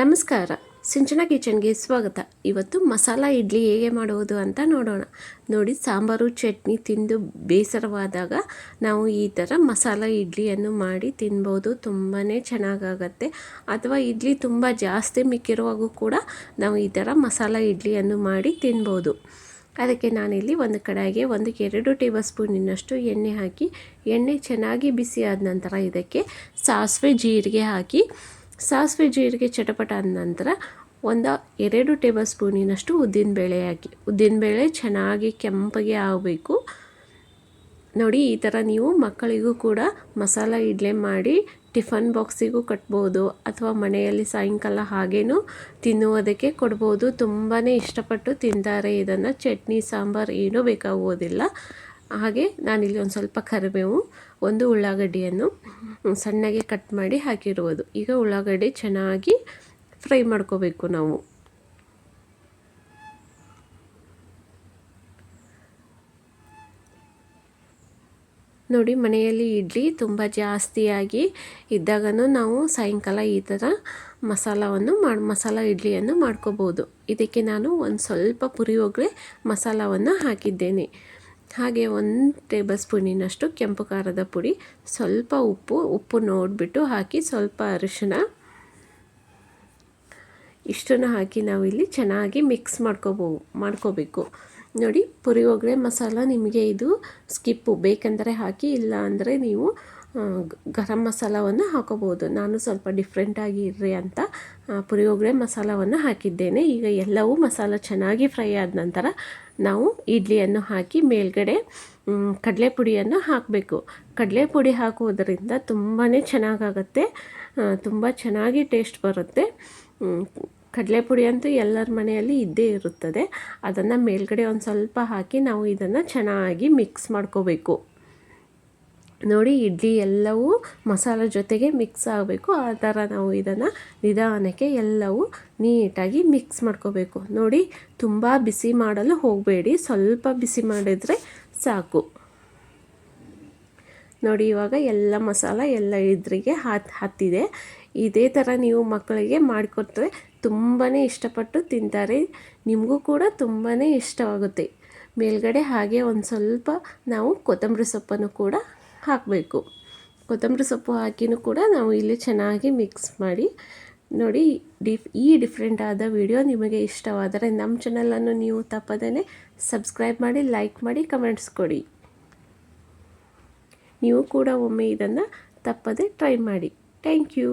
ನಮಸ್ಕಾರ. ಸಿಂಚನ ಕಿಚನ್ಗೆ ಸ್ವಾಗತ. ಇವತ್ತು ಮಸಾಲ ಇಡ್ಲಿ ಹೇಗೆ ಮಾಡುವುದು ಅಂತ ನೋಡೋಣ. ನೋಡಿ, ಸಾಂಬಾರು, ಚಟ್ನಿ ತಿಂದು ಬೇಸರವಾದಾಗ ನಾವು ಈ ಥರ ಮಸಾಲ ಇಡ್ಲಿಯನ್ನು ಮಾಡಿ ತಿನ್ಬೋದು. ತುಂಬಾ ಚೆನ್ನಾಗಾಗತ್ತೆ. ಅಥವಾ ಇಡ್ಲಿ ತುಂಬ ಜಾಸ್ತಿ ಮಿಕ್ಕಿರುವಾಗೂ ಕೂಡ ನಾವು ಈ ಥರ ಮಸಾಲ ಇಡ್ಲಿಯನ್ನು ಮಾಡಿ ತಿನ್ಬೋದು. ಅದಕ್ಕೆ ನಾನಿಲ್ಲಿ ಒಂದು ಕಡಾಯಿಗೆ ಒಂದು ಎರಡು ಟೇಬಲ್ ಸ್ಪೂನಿನಷ್ಟು ಎಣ್ಣೆ ಹಾಕಿ, ಎಣ್ಣೆ ಚೆನ್ನಾಗಿ ಬಿಸಿ ಆದ ನಂತರ ಇದಕ್ಕೆ ಸಾಸಿವೆ ಜೀರಿಗೆ ಹಾಕಿ ಸಾಸಿವೆ ಜೀರಿಗೆ ಚಟಪಟ ಆದ ನಂತರ ಒಂದು ಎರಡು ಟೇಬಲ್ ಸ್ಪೂನಿನಷ್ಟು ಉದ್ದಿನಬೇಳೆ ಹಾಕಿ ಉದ್ದಿನಬೇಳೆ ಚೆನ್ನಾಗಿ ಕೆಂಪಗೆ ಆಗಬೇಕು. ನೋಡಿ, ಈ ಥರ ನೀವು ಮಕ್ಕಳಿಗೂ ಕೂಡ ಮಸಾಲ ಇಡ್ಲೆ ಮಾಡಿ ಟಿಫನ್ ಬಾಕ್ಸಿಗೂ ಕಟ್ಬೋದು, ಅಥವಾ ಮನೆಯಲ್ಲಿ ಸಾಯಂಕಾಲ ಹಾಗೇನೂ ತಿನ್ನುವುದಕ್ಕೆ ಕೊಡ್ಬೋದು. ತುಂಬಾ ಇಷ್ಟಪಟ್ಟು ತಿಂತಾರೆ. ಇದನ್ನು ಚಟ್ನಿ, ಸಾಂಬಾರು ಏನೂ ಬೇಕಾಗುವುದಿಲ್ಲ. ಹಾಗೆ ನಾನಿಲ್ಲಿ ಒಂದು ಸ್ವಲ್ಪ ಕರಿಬೇವು, ಒಂದು ಉಳ್ಳಾಗಡ್ಡಿಯನ್ನು ಸಣ್ಣಗೆ ಕಟ್ ಮಾಡಿ ಹಾಕಿರುವುದು. ಈಗ ಉಳ್ಳಾಗಡ್ಡೆ ಚೆನ್ನಾಗಿ ಫ್ರೈ ಮಾಡ್ಕೋಬೇಕು ನಾವು. ನೋಡಿ, ಮನೆಯಲ್ಲಿ ಇಡ್ಲಿ ತುಂಬ ಜಾಸ್ತಿಯಾಗಿ ಇದ್ದಾಗನೂ ನಾವು ಸಾಯಂಕಾಲ ಈ ಥರ ಮಸಾಲವನ್ನು ಮಾಡಿ, ಮಸಾಲ ಇಡ್ಲಿಯನ್ನು ಮಾಡ್ಕೋಬೋದು ಇದಕ್ಕೆ ನಾನು ಒಂದು ಸ್ವಲ್ಪ ಪುರಿಯೋಗರೆ ಮಸಾಲವನ್ನು ಹಾಕಿದ್ದೇನೆ. ಹಾಗೆ ಒಂದು ಟೇಬಲ್ ಸ್ಪೂನಿನಷ್ಟು ಕೆಂಪು ಖಾರದ ಪುಡಿ, ಸ್ವಲ್ಪ ಉಪ್ಪು ಉಪ್ಪು ನೋಡಿಬಿಟ್ಟು ಹಾಕಿ ಸ್ವಲ್ಪ ಅರಿಶಿನ ಇಷ್ಟನ್ನು ಹಾಕಿ ನಾವಿಲ್ಲಿ ಚೆನ್ನಾಗಿ ಮಿಕ್ಸ್ ಮಾಡ್ಕೋಬೋ, ಮಾಡ್ಕೋಬೇಕು. ನೋಡಿ, ಪುರಿ ಪುರಿಯೋಗರೆ ಮಸಾಲ ನಿಮಗೆ ಇದು ಸ್ಕಿಪ್ಪು, ಬೇಕೆಂದರೆ ಹಾಕಿ ಇಲ್ಲ ಅಂದರೆ ನೀವು ಗರಂ ಮಸಾಲವನ್ನು ಹಾಕೋಬೋದು. ನಾನು ಸ್ವಲ್ಪ ಡಿಫ್ರೆಂಟಾಗಿ ಇರ್ರಿ ಅಂತ ಪುರಿಯೋಗರೆ ಮಸಾಲವನ್ನು ಹಾಕಿದ್ದೇನೆ. ಈಗ ಎಲ್ಲವೂ ಮಸಾಲ ಚೆನ್ನಾಗಿ ಫ್ರೈ ಆದ ನಂತರ ನಾವು ಇಡ್ಲಿಯನ್ನು ಹಾಕಿ ಮೇಲ್ಗಡೆ ಕಡಲೆ ಪುಡಿಯನ್ನು ಹಾಕಬೇಕು. ಕಡಲೆ ಪುಡಿ ಹಾಕುವುದರಿಂದ ತುಂಬಾ ಚೆನ್ನಾಗಾಗತ್ತೆ ತುಂಬ ಚೆನ್ನಾಗಿ ಟೇಸ್ಟ್ ಬರುತ್ತೆ. ಕಡಲೆ ಪುಡಿ ಅಂತೂ ಎಲ್ಲರ ಮನೆಯಲ್ಲಿ ಇದ್ದೇ ಇರುತ್ತದೆ. ಅದನ್ನು ಮೇಲ್ಗಡೆ ಒಂದು ಸ್ವಲ್ಪ ಹಾಕಿ ನಾವು ಇದನ್ನು ಚೆನ್ನಾಗಿ ಮಿಕ್ಸ್ ಮಾಡ್ಕೋಬೇಕು. ನೋಡಿ ಇಡ್ಲಿ ಎಲ್ಲವೂ ಮಸಾಲ ಜೊತೆಗೆ ಮಿಕ್ಸ್ ಆಗಬೇಕು. ಆ ಥರ ನಾವು ಇದನ್ನು ನಿಧಾನಕ್ಕೆ ಎಲ್ಲವೂ ನೀಟಾಗಿ ಮಿಕ್ಸ್ ಮಾಡ್ಕೋಬೇಕು. ನೋಡಿ, ತುಂಬ ಬಿಸಿ ಮಾಡಲು ಹೋಗಬೇಡಿ. ಸ್ವಲ್ಪ ಬಿಸಿ ಮಾಡಿದರೆ ಸಾಕು. ನೋಡಿ, ಇವಾಗ ಎಲ್ಲ ಮಸಾಲ ಎಲ್ಲ ಇದ್ರಿಗೆ ಹಾತ್, ಹತ್ತಿದೆ. ಇದೇ ಥರ ನೀವು ಮಕ್ಕಳಿಗೆ ಮಾಡಿಕೊಟ್ರೆ ತುಂಬಾ ಇಷ್ಟಪಟ್ಟು ತಿಂತಾರೆ. ನಿಮಗೂ ಕೂಡ ತುಂಬಾ ಇಷ್ಟವಾಗುತ್ತೆ. ಮೇಲ್ಗಡೆ ಹಾಗೆ ಒಂದು ಸ್ವಲ್ಪ ನಾವು ಕೊತ್ತಂಬರಿ ಸೊಪ್ಪನ್ನು ಕೂಡ ಹಾಕಬೇಕು. ಕೊತ್ತಂಬರಿ ಸೊಪ್ಪು ಹಾಕಿನೂ ಕೂಡ ನಾವು ಇಲ್ಲಿ ಚೆನ್ನಾಗಿ ಮಿಕ್ಸ್ ಮಾಡಿ ನೋಡಿ, ಡಿಫ್, ಈ ಡಿಫ್ರೆಂಟ್ ಆದ ವಿಡಿಯೋ ನಿಮಗೆ ಇಷ್ಟವಾದರೆ ನಮ್ಮ ಚಾನಲನ್ನು ನೀವು ತಪ್ಪದೇ ಸಬ್ಸ್ಕ್ರೈಬ್ ಮಾಡಿ, ಲೈಕ್ ಮಾಡಿ, ಕಮೆಂಟ್ಸ್ ಕೊಡಿ. ನೀವು ಕೂಡ ಒಮ್ಮೆ ಇದನ್ನು ತಪ್ಪದೆ ಟ್ರೈ ಮಾಡಿ. Thank you.